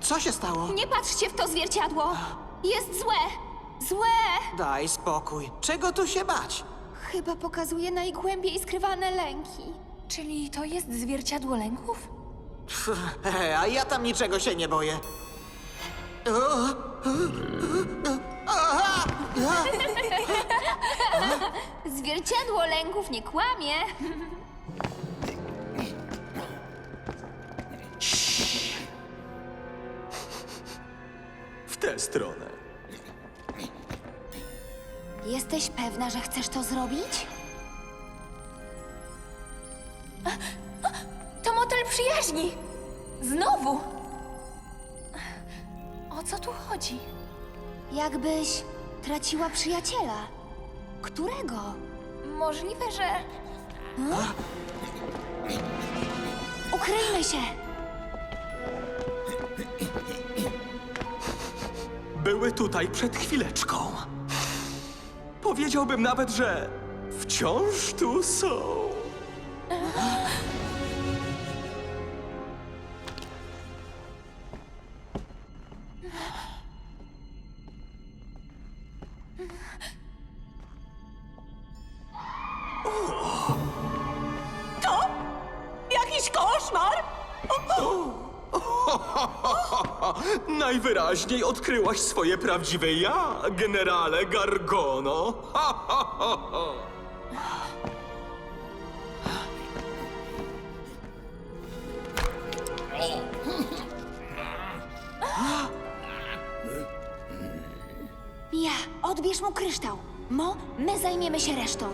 Co się stało? Nie patrzcie w to zwierciadło! Jest złe! Złe! Daj spokój. Czego tu się bać? Chyba pokazuje najgłębiej skrywane lęki. Czyli to jest zwierciadło lęków? Pff, e, a ja tam niczego się nie boję. O, aha! Zwierciadło lęków nie kłamie. W tę stronę. Jesteś pewna, że chcesz to zrobić? To motel przyjaźni! Znowu! O co tu chodzi? Jakbyś traciła przyjaciela. Którego? Możliwe, że. Ukryjmy się! Były tutaj przed chwileczką. Powiedziałbym nawet, że wciąż tu są. Najwyraźniej odkryłaś swoje prawdziwe ja, generale Gargono. Mia, odbierz mu kryształ. Mo, my zajmiemy się resztą.